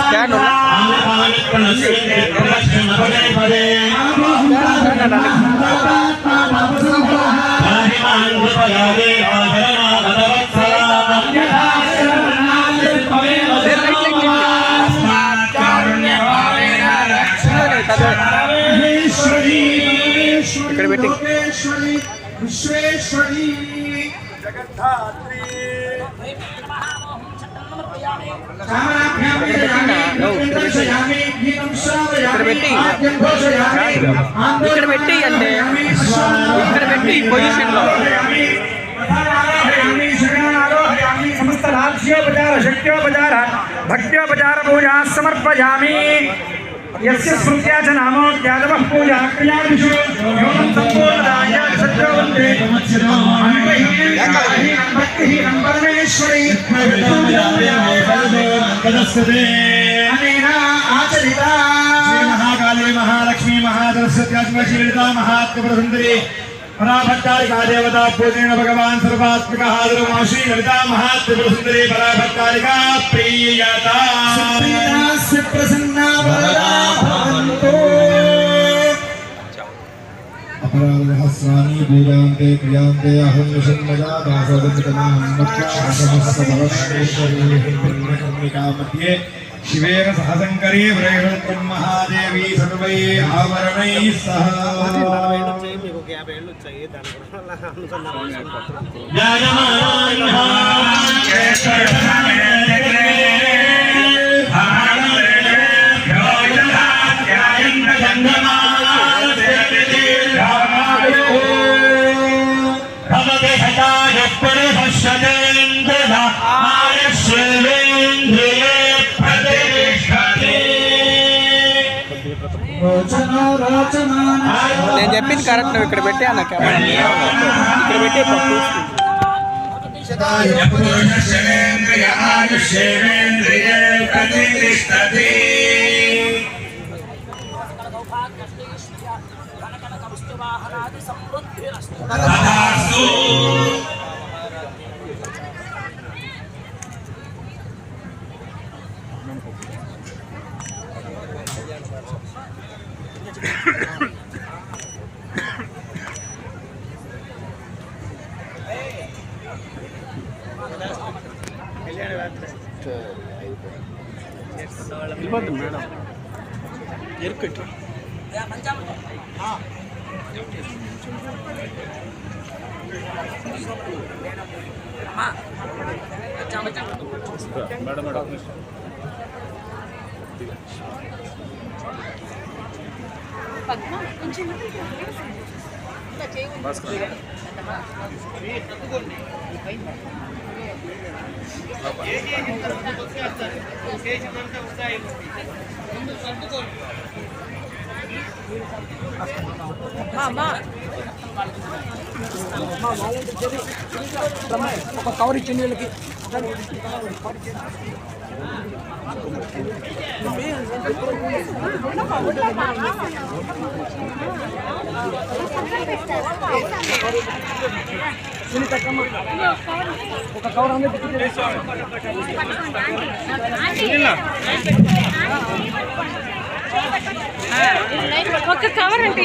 Scan ఉందా? ఇక్కడ పెట్టి. విశ్వేశ్వరి ఇక్కడ పెట్టి. ఇక్కడ పెట్టి అంటే ఇక్కడ పెట్టి పొజిషన్ లో సమస్త రాజ్యోపచార శక్త్యోపచార భక్త్యోపచార పూజా సమర్పయామి యస్య స్మృత్యా చ నామోద్యాదవ పూజా క్రియాదిషు యోగం సంపూర్ణదాయ సత్యోవంతే అంతహీనం భక్తిహీనం పరమేశ్వరి అనేన ఆచరిత. మహాకాళీ మహాలక్ష్మీ మహాసరస్వత్యాత్మశీలితా మహాత్మసుందరి పరాభట్టారికా దేవతా పూజేన భగవాన్ సర్వాత్మక హాజరు శ్రీ లలితా మహాత్మసుందరి పరాభట్టారికా ప్రీయత. సుప్రీతాస్య ప్రసన్నా अपराधहस्राणि बीजान्ते क्रियान्ते अहं विषन्मजा दासोदमितमाहम्मत्याहमस्तमस्तेश्वरीकामध्ये शिवेन सहसङ्करे महादेवी सर्वै आवरणैः सह నేను చెప్పింది కరెక్ట్ నువ్వు ఇక్కడ పెట్టి అన్న కెమెరా ఇక్కడ పెట్టి ప్రతిష్టతి ಇಪ್ಪತ್ತು ಮೇಡಮ್ ಎರ್ಕಿಟ್ರು ಮೇಡಮ್ ಮೇಡಮ್ ಬಸ್ ఇంకా చేయి ఒక కవర్ ఇచ్చింది వీళ్ళకి ఒక కవర్ అందరికి ఒక కవర్ అంటే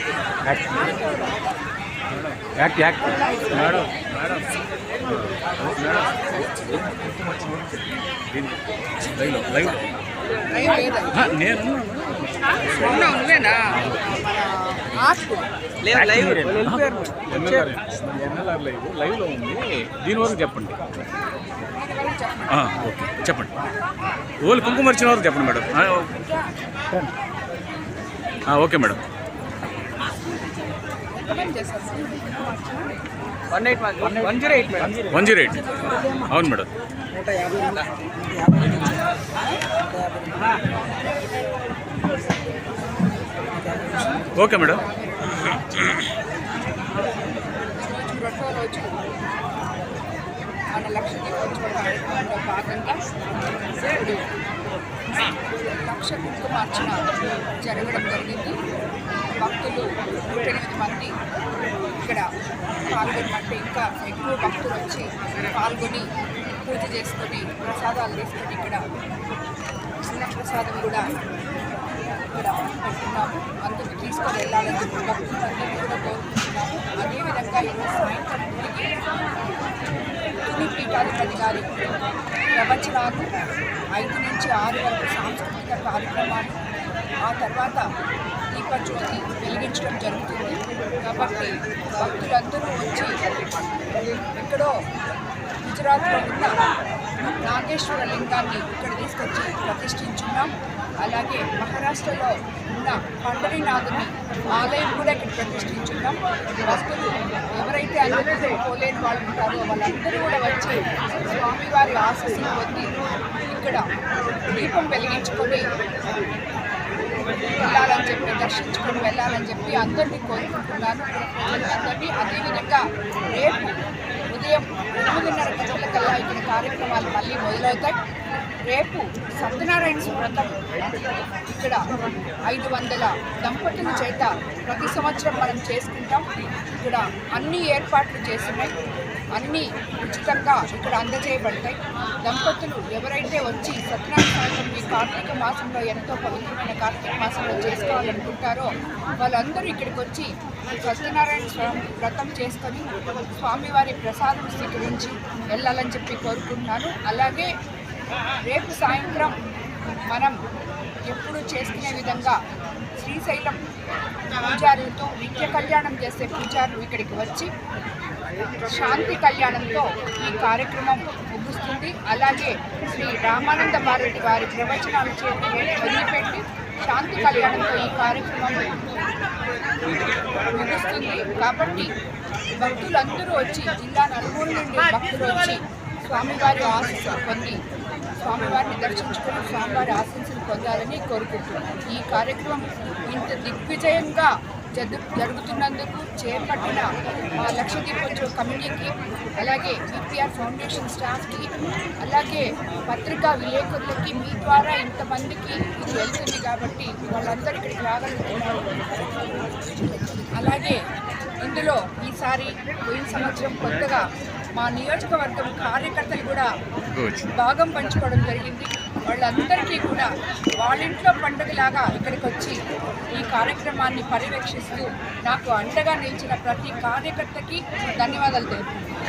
యాక్ట్ యాక్ట్ మేడం నేను లేదు లైవ్ ఎన్ఎల్ఆర్ లైవ్ లైవ్లో ఉంది. దీని వరకు చెప్పండి. ఆ, ఓకే. చెప్పండి. ఓన్లీ కుంకుమ వచ్చిన వరకు చెప్పండి మేడం. ఆ, ఓ- ఆ, okay madam. One eight one zero eight one zero eight అవును మేడం. Okay madam. లక్ష దీపోత్సవ లక్ష కుంకుమార్చన జరగడం జరిగింది. భక్తులు నూట ఎనిమిది మంది ఇక్కడ పాల్గొనమంటే ఇంకా ఎక్కువ భక్తులు వచ్చి పాల్గొని పూజ చేసుకొని ప్రసాదాలు తీసుకొని ఇక్కడ చిన్న ప్రసాదం కూడా ఇక్కడ పెట్టున్నాము అందుకు తీసుకొని వెళ్ళాలని చెప్పి భక్తులందరినీ కూడా కోరుకుంటున్నాము. అదేవిధంగా ఈరోజు సాయంత్రం తుని పీఠాధిపతి గారి ప్రవచనాలు ఐదు నుంచి ఆరు వరకు సాంస్కృతిక కార్యక్రమాలు ఆ తర్వాత దీపజ్యోతి వెలిగించడం జరుగుతుంది. కాబట్టి భక్తులందరూ వచ్చి ఎక్కడో గుజరాత్లో ఉన్న నాగేశ్వర లింగాన్ని ఇక్కడ తీసుకొచ్చి ప్రతిష్ఠించున్నాం. అలాగే మహారాష్ట్రలో ఉన్న పండరీనాథుని ఆలయం కూడా ఇక్కడ ప్రతిష్ఠించున్నాం. భక్తులు ఎవరైతే అందరూ పోలేని వాళ్ళు ఉంటారో వాళ్ళందరూ కూడా వచ్చి స్వామివారి ఆశీస్సులు పొంది ఇక్కడ దీపం వెలిగించుకొని వెళ్ళాలని చెప్పి దర్శించుకొని వెళ్ళాలని చెప్పి అందరినీ కోరుకుంటున్నాను. అందరినీ అదేవిధంగా రేపు ఉదయం ఎనిమిదిన్నర గంటల కల్లా ఇక్కడ కార్యక్రమాలు మళ్ళీ మొదలవుతాయి. రేపు సత్యనారాయణ వ్రతం ఇక్కడ ఐదు వందల దంపతుల చేత ప్రతి సంవత్సరం మనం చేసుకుంటాం. ఇక్కడ అన్ని ఏర్పాట్లు చేసినాయి. అన్నీ ఉచితంగా ఇక్కడ అందజేయబడతాయి. దంపతులు ఎవరైతే వచ్చి సత్యనారాయణ ఈ కార్తీక మాసంలో ఎంతో పవిత్రమైన కార్తీక మాసంలో చేసుకోవాలనుకుంటారో వాళ్ళందరూ ఇక్కడికి వచ్చి సత్యనారాయణ స్వామి వ్రతం చేసుకొని స్వామివారి ప్రసాదం స్వీకరించి వెళ్ళాలని చెప్పి కోరుకుంటున్నాను. అలాగే రేపు సాయంత్రం మనం ఎప్పుడు చేసుకునే విధంగా శ్రీశైలం పూజారులతో నిత్య కళ్యాణం చేసే పూజారులు ఇక్కడికి వచ్చి శాంతి కళ్యాణంతో ఈ కార్యక్రమం ముగుస్తుంది. అలాగే శ్రీ రామానంద భారతి వారి ప్రవచనాలు వదిలిపెట్టి శాంతి కళ్యాణంతో ఈ కార్యక్రమం ముగుస్తుంది. కాబట్టి భక్తులందరూ వచ్చి జిల్లా నలుగురు నుండి భక్తులు వచ్చి స్వామివారి ఆశీస్సులు పొంది స్వామివారిని దర్శించుకుని స్వామివారి ఆశీస్సులు పొందాలని కోరుకుంటున్నాను. ఈ కార్యక్రమం ఇంత దిగ్విజయంగా జరు జరుగుతున్నందుకు చేపట్టిన మా లక్షదీపోత్సవ కమిటీకి అలాగే విపిఆర్ ఫౌండేషన్ స్టాఫ్కి అలాగే పత్రికా విలేకరులకి మీ ద్వారా ఇంతమందికి ఇది వెళ్తుంది కాబట్టి వాళ్ళందరూ ఇక్కడికి రాగలుగుతున్నారు. అలాగే ఇందులో ఈసారి పోయిన సంవత్సరం కొత్తగా మా నియోజకవర్గం కార్యకర్తలు కూడా భాగం పంచుకోవడం జరిగింది. వాళ్ళందరికీ కూడా వాళ్ళ ఇంట్లో పండుగలాగా ఇక్కడికి వచ్చి ఈ కార్యక్రమాన్ని పర్యవేక్షిస్తూ నాకు అండగా నిలిచిన ప్రతి కార్యకర్తకి ధన్యవాదాలు తెలుపుతున్నాను.